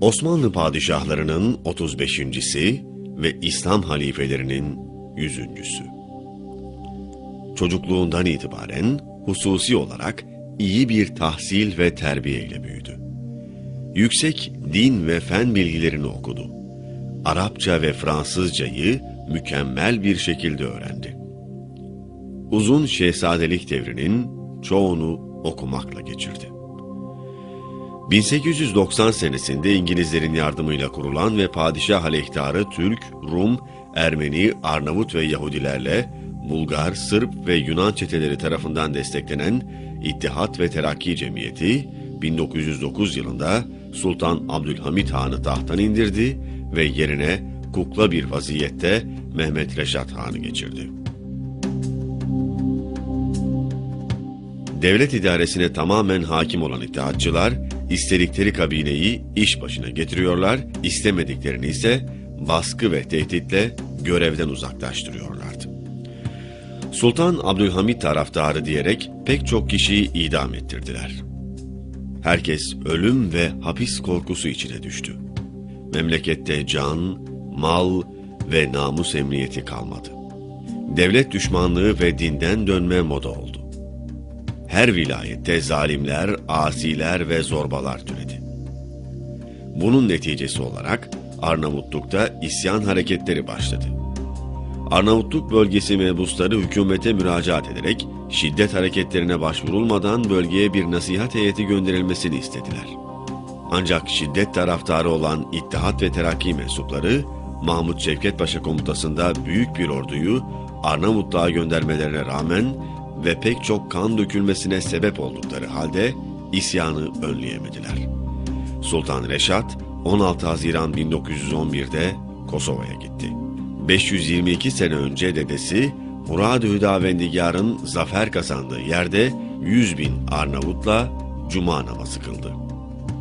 Osmanlı padişahlarının 35.si ve İslam halifelerinin 100.sü. Çocukluğundan itibaren hususi olarak iyi bir tahsil ve terbiye ile büyüdü. Yüksek din ve fen bilgilerini okudu. Arapça ve Fransızcayı mükemmel bir şekilde öğrendi. Uzun şehzadelik devrinin çoğunu okumakla geçirdi. 1890 senesinde İngilizlerin yardımıyla kurulan ve padişah aleyhtarı Türk, Rum, Ermeni, Arnavut ve Yahudilerle Bulgar, Sırp ve Yunan çeteleri tarafından desteklenen İttihat ve Terakki Cemiyeti 1909 yılında Sultan Abdülhamit Han'ı tahttan indirdi ve yerine kukla bir vaziyette Mehmet Reşat Han'ı geçirdi. Devlet idaresine tamamen hakim olan ittihatçılar, istedikleri kabineyi iş başına getiriyorlar, istemediklerini ise baskı ve tehditle görevden uzaklaştırıyorlardı. Sultan Abdülhamit taraftarı diyerek pek çok kişiyi idam ettirdiler. Herkes ölüm ve hapis korkusu içine düştü. Memlekette can, mal ve namus emniyeti kalmadı. Devlet düşmanlığı ve dinden dönme moda oldu. Her vilayette zalimler, asiler ve zorbalar türedi. Bunun neticesi olarak Arnavutluk'ta isyan hareketleri başladı. Arnavutluk bölgesi mebusları hükümete müracaat ederek şiddet hareketlerine başvurulmadan bölgeye bir nasihat heyeti gönderilmesini istediler. Ancak şiddet taraftarı olan İttihat ve Terakki mensupları Mahmut Şevket Paşa komutasında büyük bir orduyu Arnavutluğa göndermelerine rağmen ve pek çok kan dökülmesine sebep oldukları halde isyanı önleyemediler. Sultan Reşat 16 Haziran 1911'de Kosova'ya gitti. 522 sene önce dedesi Murad-ı Hüdavendigar'ın zafer kazandığı yerde 100 bin Arnavutla Cuma namazı kıldı.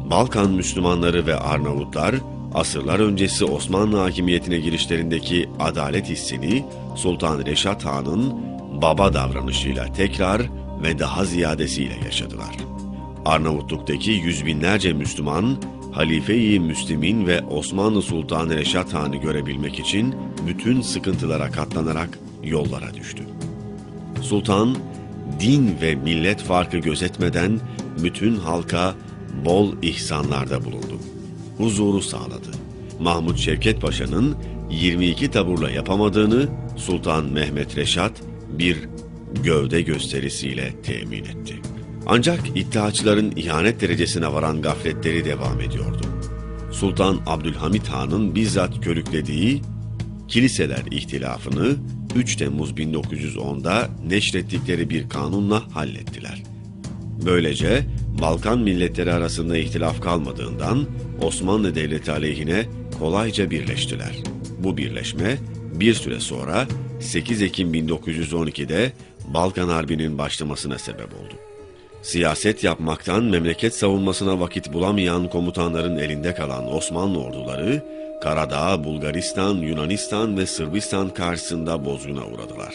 Balkan Müslümanları ve Arnavutlar asırlar öncesi Osmanlı hakimiyetine girişlerindeki adalet hissini Sultan Reşat Han'ın baba davranışıyla tekrar ve daha ziyadesiyle yaşadılar. Arnavutluk'taki yüz binlerce Müslüman, Halife-i Müslimin ve Osmanlı Sultanı Reşat Han'ı görebilmek için bütün sıkıntılara katlanarak yollara düştü. Sultan, din ve millet farkı gözetmeden bütün halka bol ihsanlarda bulundu. Huzuru sağladı. Mahmut Şevket Paşa'nın 22 taburla yapamadığını Sultan Mehmet Reşat bir gövde gösterisiyle temin etti. Ancak iddiaçıların ihanet derecesine varan gafletleri devam ediyordu. Sultan Abdülhamit Han'ın bizzat körüklediği kiliseler ihtilafını 3 Temmuz 1910'da neşrettikleri bir kanunla hallettiler. Böylece Balkan milletleri arasında ihtilaf kalmadığından Osmanlı Devleti aleyhine kolayca birleştiler. Bu birleşme bir süre sonra 8 Ekim 1912'de Balkan Harbi'nin başlamasına sebep oldu. Siyaset yapmaktan memleket savunmasına vakit bulamayan komutanların elinde kalan Osmanlı orduları, Karadağ, Bulgaristan, Yunanistan ve Sırbistan karşısında bozguna uğradılar.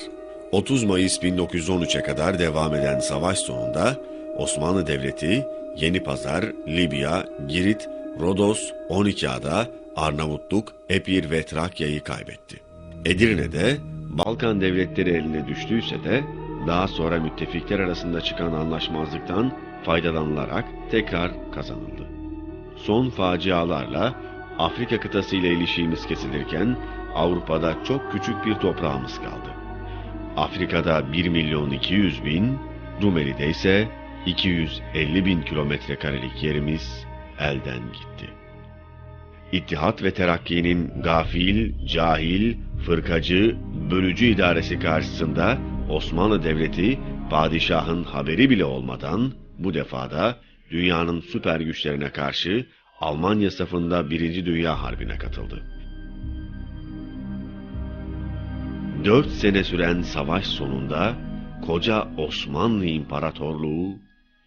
30 Mayıs 1913'e kadar devam eden savaş sonunda Osmanlı Devleti Yeni Pazar, Libya, Girit, Rodos, 12 ada, Arnavutluk, Epir ve Trakya'yı kaybetti. Edirne'de Balkan devletleri eline düştüyse de daha sonra müttefikler arasında çıkan anlaşmazlıktan faydalanılarak tekrar kazanıldı. Son facialarla Afrika kıtası ile ilişiğimiz kesilirken Avrupa'da çok küçük bir toprağımız kaldı. Afrika'da 1 milyon 200 bin, Rumeli'de ise 250 bin kilometre karelik yerimiz elden gitti. İttihat ve Terakki'nin gafil, cahil, fırkacı, bölücü idaresi karşısında Osmanlı Devleti padişahın haberi bile olmadan bu defada dünyanın süper güçlerine karşı Almanya safında Birinci Dünya Harbi'ne katıldı. Dört sene süren savaş sonunda koca Osmanlı İmparatorluğu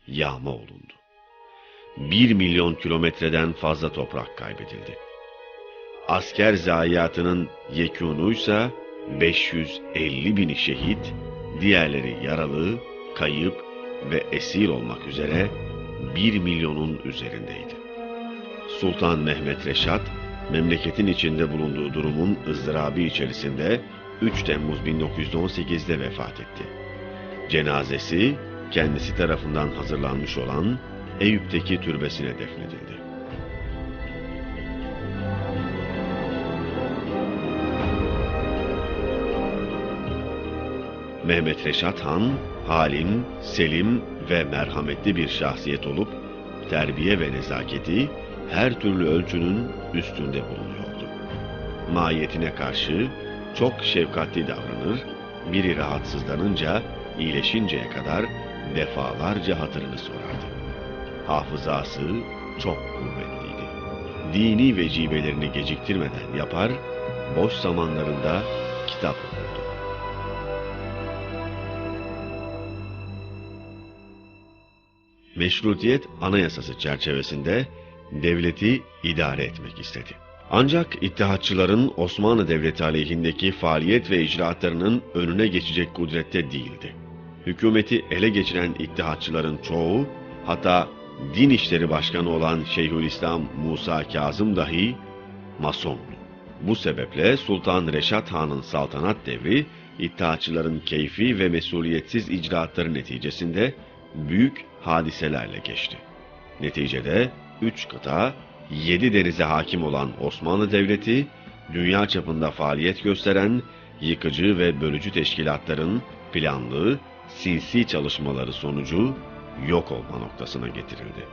yağma olundu. Bir milyon kilometreden fazla toprak kaybedildi. Asker zayiatının yekûnuysa 550 bini şehit, diğerleri yaralı, kayıp ve esir olmak üzere 1 milyonun üzerindeydi. Sultan Mehmet Reşat, memleketin içinde bulunduğu durumun ızdırabı içerisinde 3 Temmuz 1918'de vefat etti. Cenazesi kendisi tarafından hazırlanmış olan Eyüp'teki türbesine defnedildi. Mehmet Reşat Han, halim, selim ve merhametli bir şahsiyet olup, terbiye ve nezaketi her türlü ölçünün üstünde bulunuyordu. Mahiyetine karşı çok şefkatli davranır, biri rahatsızlanınca iyileşinceye kadar defalarca hatırını sorardı. Hafızası çok kuvvetliydi. Dini vecibelerini geciktirmeden yapar, boş zamanlarında kitap okurdu. Meşrutiyet Anayasası çerçevesinde devleti idare etmek istedi. Ancak İttihatçıların Osmanlı Devleti aleyhindeki faaliyet ve icraatlarının önüne geçecek kudrette değildi. Hükümeti ele geçiren İttihatçıların çoğu, hatta Din İşleri Başkanı olan Şeyhülislam Musa Kazım dahi Masondu. Bu sebeple Sultan Reşat Han'ın saltanat devri, İttihatçıların keyfi ve mesuliyetsiz icraatları neticesinde büyük hadiselerle geçti. Neticede üç kıta, yedi denize hakim olan Osmanlı Devleti, dünya çapında faaliyet gösteren yıkıcı ve bölücü teşkilatların planlı, sinsi çalışmaları sonucu yok olma noktasına getirildi.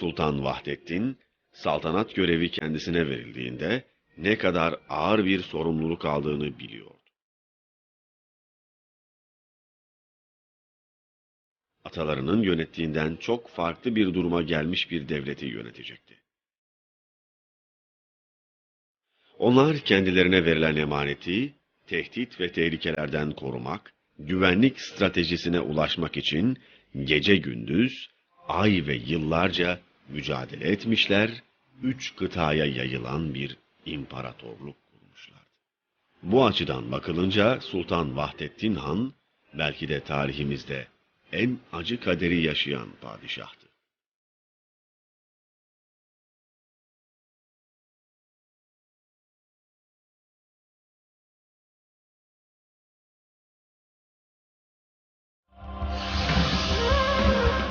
Sultan Vahdettin, saltanat görevi kendisine verildiğinde ne kadar ağır bir sorumluluk aldığını biliyordu. Atalarının yönettiğinden çok farklı bir duruma gelmiş bir devleti yönetecekti. Onlar kendilerine verilen emaneti, tehdit ve tehlikelerden korumak, güvenlik stratejisine ulaşmak için gece gündüz, ay ve yıllarca mücadele etmişler, üç kıtaya yayılan bir imparatorluk kurmuşlardı. Bu açıdan bakılınca Sultan Vahdettin Han, belki de tarihimizde en acı kaderi yaşayan padişahtı.